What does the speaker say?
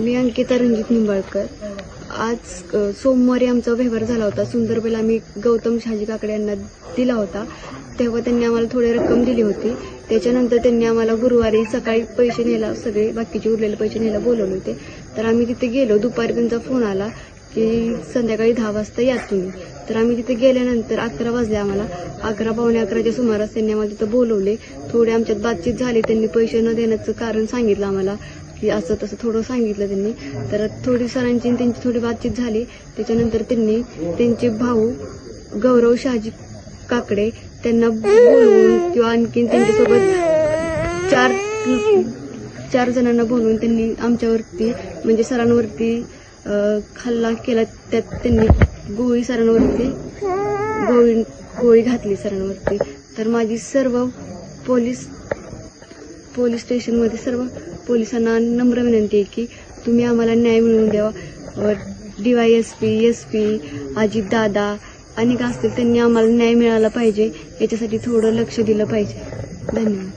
मी अंकिता रणजित निंबाळकर. आज सोमवारी आमचा व्यवहार झाला होता. सुंदरबेल आम्ही गौतम शहाजी काकडे यांना दिला होता. तेव्हा त्यांनी आम्हाला थोडी रक्कम दिली होती. त्याच्यानंतर त्यांनी आम्हाला गुरुवारी सकाळी पैसे न्यायला सगळे बाकीचे उरलेले पैसे न्यायला बोलवले होते. तर आम्ही तिथे गेलो. दुपारी त्यांचा फोन आला की संध्याकाळी दहा वाजता या तुम्ही. तर आम्ही तिथे गेल्यानंतर अकरा वाजले आम्हाला. अकरा पावणे अकराच्या सुमारास त्यांनी आम्हाला तिथं बोलवले. थोडे आमच्यात बातचीत झाली. त्यांनी पैसे न देण्याचं कारण सांगितलं आम्हाला. की असं तसं थोडं सांगितलं त्यांनी. तर थोडी सरांची आणि त्यांची थोडी बातचीत झाली. त्याच्यानंतर त्यांनी त्यांचे भाऊ गौरव शहाजी काकडे त्यांना बोलवून किंवा आणखीन त्यांच्यासोबत चार चार जणांना बोलवून त्यांनी आमच्यावरती म्हणजे सरांवरती हल्ला केला. त्यात त्यांनी गोळी सरांवरती गोळी गोळी घातली सरांवरती. तर माझी सर्व पोलीस पोलीस स्टेशनमध्ये सर्व पोलिसांना नम्र विनंती आहे की तुम्ही आम्हाला न्याय मिळवून द्यावा. D Y S P S P Ajitdada अनेक असतील त्यांनी आम्हाला न्याय मिळाला पाहिजे. याच्यासाठी थोडं लक्ष दिलं पाहिजे. धन्यवाद.